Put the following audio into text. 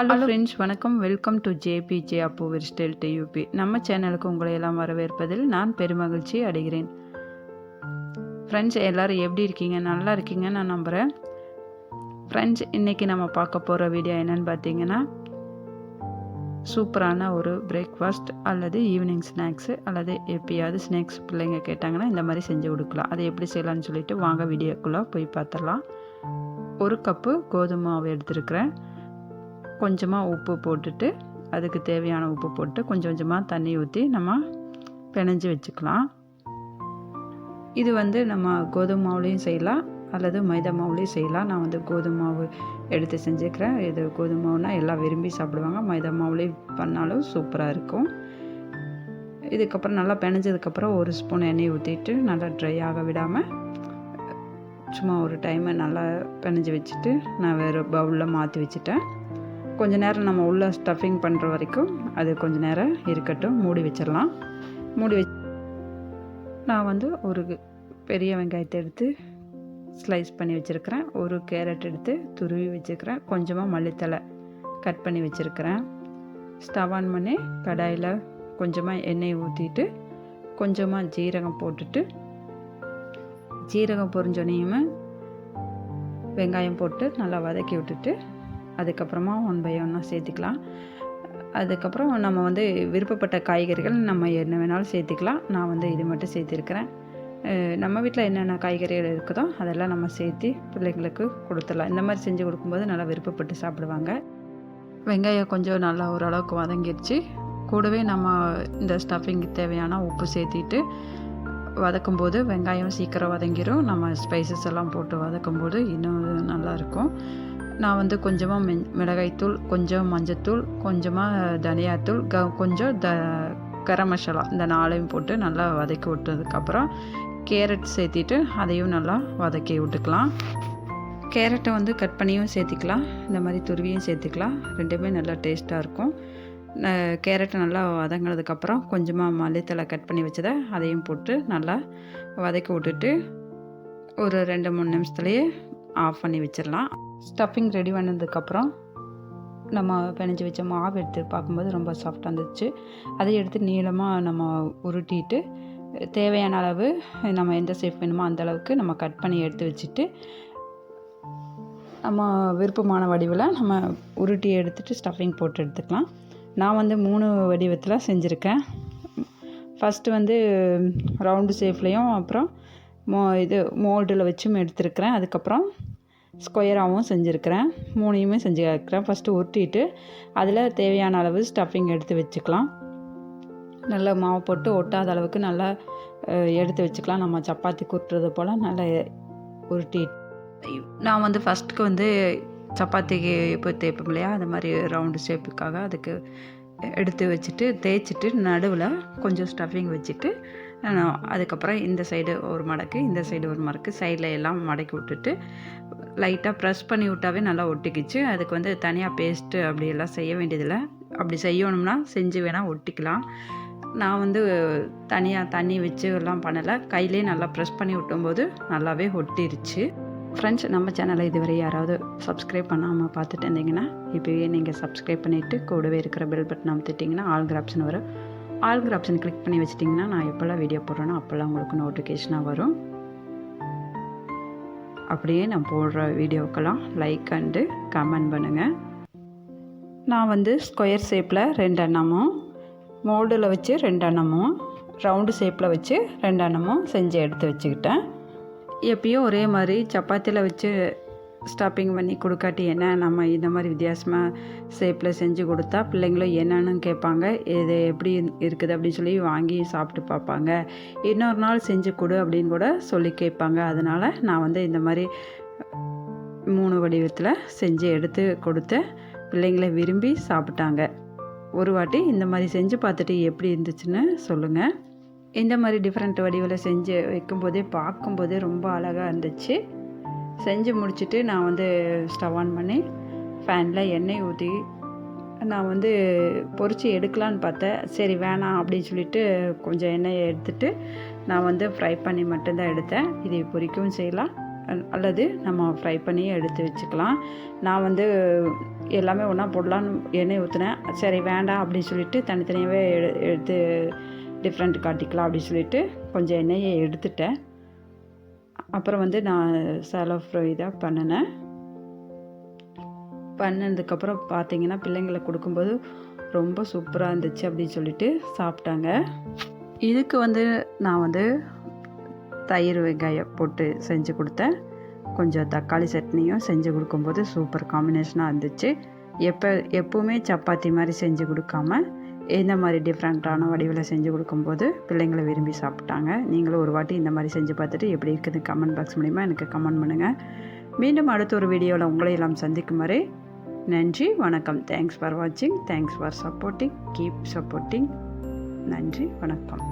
Hello friends வணக்கம். Welcome to JBJ Appu style டியூபி நம்ம சேனலுக்கு உங்களை எல்லாம் வரவேற்பதில் நான் பெருமகிழ்ச்சி அடைகிறேன். ஃப்ரெண்ட்ஸ் எல்லோரும் எப்படி இருக்கீங்க? நல்லா இருக்கீங்க நான் நம்புகிறேன் ஃப்ரெண்ட்ஸ் இன்றைக்கி நம்ம பார்க்க போகிற வீடியோ என்னென்னு பார்த்தீங்கன்னா சூப்பரான ஒரு பிரேக்ஃபாஸ்ட் அல்லது ஈவினிங் ஸ்நாக்ஸு அல்லது எப்பயாவது ஸ்நாக்ஸ் பிள்ளைங்க கேட்டாங்கன்னா இந்த மாதிரி செஞ்சு கொடுக்கலாம். அதை எப்படி செய்யலாம்னு சொல்லிட்டு வாங்க வீடியோக்குள்ளே போய் பார்த்துடலாம். ஒரு கப்பு கோதுமை மாவு எடுத்துருக்கிறேன். கொஞ்சமாக உப்பு போட்டுட்டு அதுக்கு தேவையான உப்பு போட்டு கொஞ்சம் கொஞ்சமாக தண்ணி ஊற்றி நம்ம பிணைஞ்சு வச்சுக்கலாம். இது வந்து நம்ம கோதுமை மாவுலேயும் செய்யலாம் அல்லது மைதா மாவுலேயும் செய்யலாம். நான் வந்து கோதுமை மாவு எடுத்து செஞ்சுக்கிறேன். இது கோதுமை மாவுனால் எல்லாம் விரும்பி சாப்பிடுவாங்க. மைதா மாவுலேயும் பண்ணாலும் சூப்பராக இருக்கும். இதுக்கப்புறம் நல்லா பிணைஞ்சதுக்கப்புறம் ஒரு ஸ்பூன் எண்ணெய் ஊற்றிட்டு நல்லா ட்ரை ஆக விடாமல் சும்மா ஒரு டைமை நல்லா பிணைஞ்சு வச்சுட்டு நான் வேறு பவுலில் மாற்றி வச்சுட்டேன். கொஞ்ச நேரம் நம்ம உள்ளே ஸ்டஃபிங் பண்ணுற வரைக்கும் அது கொஞ்ச நேரம் இருக்கட்டும். மூடி வச்சிடலாம். மூடி வச்சு நான் வந்து ஒரு பெரிய வெங்காயத்தை எடுத்து ஸ்லைஸ் பண்ணி வச்சுருக்கிறேன். ஒரு கேரட் எடுத்து துருவி வச்சுருக்கிறேன். கொஞ்சமாக மல்லித்தலை கட் பண்ணி வச்சுருக்கிறேன். ஸ்டவ் ஆன் பண்ணி கடாயில் கொஞ்சமாக எண்ணெய் ஊற்றிட்டு கொஞ்சமாக ஜீரகம் போட்டுட்டு ஜீரகம் பொரிஞ்சோனையுமே வெங்காயம் போட்டு நல்லா வதக்கி விட்டுட்டு அதுக்கப்புறமா ஒன் பை ஒன்னாக சேர்த்துக்கலாம். அதுக்கப்புறம் நம்ம வந்து விருப்பப்பட்ட காய்கறிகள் நம்ம என்ன வேணாலும் சேர்த்துக்கலாம். நான் வந்து இது மட்டும் சேர்த்துருக்கிறேன். நம்ம வீட்டில் என்னென்ன காய்கறிகள் இருக்குதோ அதெல்லாம் நம்ம சேர்த்து பிள்ளைங்களுக்கு கொடுத்துடலாம். இந்த மாதிரி செஞ்சு கொடுக்கும்போது நல்லா விருப்பப்பட்டு சாப்பிடுவாங்க. வெங்காயம் கொஞ்சம் நல்லா ஓரளவுக்கு வதங்கிடுச்சு. கூடவே நம்ம இந்த ஸ்டஃபிங்க்கு தேவையான உப்பு சேர்த்திட்டு வதக்கும்போது வெங்காயம் சீக்கிரம் வதங்கிடும் நம்ம ஸ்பைசஸ் எல்லாம் போட்டு வதக்கும்போது இன்னும் நல்லாயிருக்கும் நான் வந்து கொஞ்சமாக மெ மிளகாய்த்தூள் கொஞ்சம் மஞ்சத்தூள் கொஞ்சமாக தனியாத்தூள் க கொஞ்சம் த கரம் மசாலா இந்த நாளையும் போட்டு நல்லா வதக்கி விட்டதுக்கப்புறம் கேரட் சேர்த்திட்டு அதையும் நல்லா வதக்கி விட்டுக்கலாம். கேரட்டை வந்து கட் பண்ணியும் சேர்த்திக்கலாம். இந்த மாதிரி துருவியும் சேர்த்துக்கலாம். ரெண்டுமே நல்லா டேஸ்ட்டாக இருக்கும். கேரட்டை நல்லா வதங்கினதுக்கப்புறம் கொஞ்சமாக மல்லித்தலை கட் பண்ணி வச்சதை அதையும் போட்டு நல்லா வதக்கி விட்டுட்டு ஒரு ரெண்டு மூணு நிமிஷத்துலேயே ஆஃப் பண்ணி வச்சிடலாம். ஸ்டஃபிங் ரெடி பண்ணதுக்கப்புறம் நம்ம பிணைஞ்சி வச்ச மாவு எடுத்து பார்க்கும்போது ரொம்ப சாஃப்டாக இருந்துச்சு. அதை எடுத்து நீளமாக நம்ம உருட்டிட்டு தேவையான அளவு நம்ம எந்த ஷேப் வேணுமோ அந்த அளவுக்கு நம்ம கட் பண்ணி எடுத்து வச்சுட்டு நம்ம விருப்பமான வடிவில் நம்ம உருட்டி எடுத்துகிட்டு ஸ்டஃபிங் போட்டு எடுத்துக்கலாம். நான் வந்து மூணு வடிவத்தில் செஞ்சுருக்கேன். ஃபஸ்ட்டு வந்து ரவுண்டு ஷேப்லேயும் அப்புறம் மோ இது மோல்டில் வச்சும் எடுத்துருக்கிறேன். அதுக்கப்புறம் ஸ்கொயராகவும் செஞ்சுருக்கிறேன். மூணையுமே செஞ்சுருக்கிறேன் ஃபஸ்ட்டு உருட்டிட்டு அதில் தேவையான அளவு ஸ்டஃபிங் எடுத்து வச்சுக்கலாம். நல்லா மாவு போட்டு ஒட்டாத அளவுக்கு நல்லா எடுத்து வச்சுக்கலாம். நம்ம சப்பாத்தி குட்டுறது போல் நல்லா உருட்டி. நான் வந்து ஃபஸ்ட்டுக்கு வந்து சப்பாத்திக்கு இப்போ தேய்ப்போம் இல்லையா? அது மாதிரி ரவுண்டு ஷேப்புக்காக அதுக்கு எடுத்து வச்சுட்டு தேய்ச்சிட்டு நடுவில் கொஞ்சம் ஸ்டஃபிங் வச்சுட்டு அதுக்கப்புறம் இந்த சைடு ஒரு மடக்கு இந்த சைடு ஒரு மடக்கு சைடில் எல்லாம் மடக்கி விட்டுட்டு லைட்டாக ப்ரெஸ் பண்ணி விட்டாவே நல்லா ஒட்டிக்கிச்சு. அதுக்கு வந்து தனியாக பேஸ்ட்டு அப்படியெல்லாம் செய்ய வேண்டியதில்லை. அப்படி செய்யணும்னா செஞ்சு வேணால் ஒட்டிக்கலாம். நான் வந்து தனியாக தண்ணி வச்சு எல்லாம் பண்ணலை. கையிலே நல்லா ப்ரெஸ் பண்ணி விட்டும்போது நல்லாவே ஒட்டிருச்சு. ஃப்ரெண்ட்ஸ் நம்ம சேனலை இதுவரை யாராவது சப்ஸ்கிரைப் பண்ணாமல் பார்த்துட்டு இருந்தீங்கன்னா இப்போவே நீங்கள் சப்ஸ்கிரைப் பண்ணிவிட்டு கூடவே இருக்கிற பெல் பட்டன் அமுத்துட்டிங்கன்னா ஆல்கிற ஆப்ஷன் வரும். ஆல்கிற ஆப்ஷன் கிளிக் பண்ணி வச்சிட்டிங்கன்னா நான் எப்போல்லாம் வீடியோ போடுறேனோ அப்போல்லாம் உங்களுக்கு நோட்டிஃபிகேஷனாக வரும். அப்படியே நான் போடுற வீடியோக்கெல்லாம் லைக் அண்டு கமெண்ட் பண்ணுங்கள் நான் வந்து ஸ்கொயர் ஷேப்பில் ரெண்டு அன்னமும் மோல்டில் வச்சு ரெண்டு அன்னமும் ரவுண்டு ஷேப்பில் வச்சு ரெண்டு அன்னமும் செஞ்சு எடுத்து வச்சுக்கிட்டேன். எப்பயும் ஒரே மாதிரி சப்பாத்தியில் வச்சு ஸ்டாப்பிங் பண்ணி கொடுக்காட்டி என்ன நம்ம இந்த மாதிரி வித்தியாசமாக ஷேப்பில் செஞ்சு கொடுத்தா பிள்ளைங்களும் என்னன்னு கேட்பாங்க. இது எப்படி இருக்குது அப்படின்னு சொல்லி வாங்கி சாப்பிட்டு பார்ப்பாங்க. இன்னொரு நாள் செஞ்சு கொடு அப்படின்னு கூட சொல்லி கேட்பாங்க. அதனால் நான் வந்து இந்த மாதிரி மூணு வடிவத்தில் செஞ்சு எடுத்து கொடுத்து பிள்ளைங்களை விரும்பி சாப்பிட்டாங்க. ஒரு வாட்டி இந்த மாதிரி செஞ்சு பார்த்துட்டு எப்படி இருந்துச்சுன்னு சொல்லுங்கள் இந்த மாதிரி டிஃப்ரெண்ட் வடிவில் செஞ்சு வைக்கும்போதே பார்க்கும்போதே ரொம்ப அழகாக இருந்துச்சு. செஞ்சு முடிச்சுட்டு நான் வந்து ஸ்டவ் ஆன் பண்ணி ஃபேனில் எண்ணெய் ஊற்றி நான் வந்து பொறிச்சு எடுக்கலான்னு பார்த்தேன். சரி வேணாம் அப்படின்னு சொல்லிட்டு கொஞ்சம் எண்ணெயை எடுத்துட்டு நான் வந்து ஃப்ரை பண்ணி மட்டும்தான் எடுத்தேன். இது பொறிக்கவும் செய்யலாம். அல்லது நம்ம ஃப்ரை பண்ணி எடுத்து வச்சுக்கலாம். நான் வந்து எல்லாமே ஒன்றா போடலான்னு எண்ணெய் ஊற்றினேன் சரி வேண்டாம் அப்படின்னு சொல்லிட்டு தனித்தனியாகவே எடு எடுத்து டிஃப்ரெண்ட் காட்டிக்கலாம் அப்படின்னு சொல்லிட்டு கொஞ்சம் எண்ணெயை எடுத்துட்டேன். அப்புறம் வந்து நான் சேலோ ஃப்ரை தான் பண்ணினேன். பண்ணதுக்கப்புறம் பார்த்தீங்கன்னா பிள்ளைங்களை கொடுக்கும்போது ரொம்ப சூப்பராக இருந்துச்சு அப்படின்னு சொல்லிட்டு சாப்பிட்டாங்க. இதுக்கு வந்து நான் வந்து தயிர் வெங்காயம் போட்டு செஞ்சு கொடுத்தேன். கொஞ்சம் தக்காளி சட்னியும் செஞ்சு கொடுக்கும்போது சூப்பர் காம்பினேஷனாக இருந்துச்சு. எப்போ எப்போவுமே சப்பாத்தி மாதிரி செஞ்சு கொடுக்காம இந்த மாதிரி டிஃப்ரெண்ட்டான வடிவில் செஞ்சு கொடுக்கும்போது பிள்ளைங்களை விரும்பி சாப்பிட்டாங்க. நீங்களும் ஒரு வாட்டி இந்த மாதிரி செஞ்சு பார்த்துட்டு எப்படி இருக்குது கமெண்ட் பாக்ஸ் மூலிமா எனக்கு கமெண்ட் பண்ணுங்கள் மீண்டும் அடுத்த ஒரு வீடியோவில் உங்களை எல்லாம் சந்திக்கும் வரை நன்றி வணக்கம். தேங்க்ஸ் ஃபார் வாட்சிங் thanks for supporting keep supporting நன்றி வணக்கம்.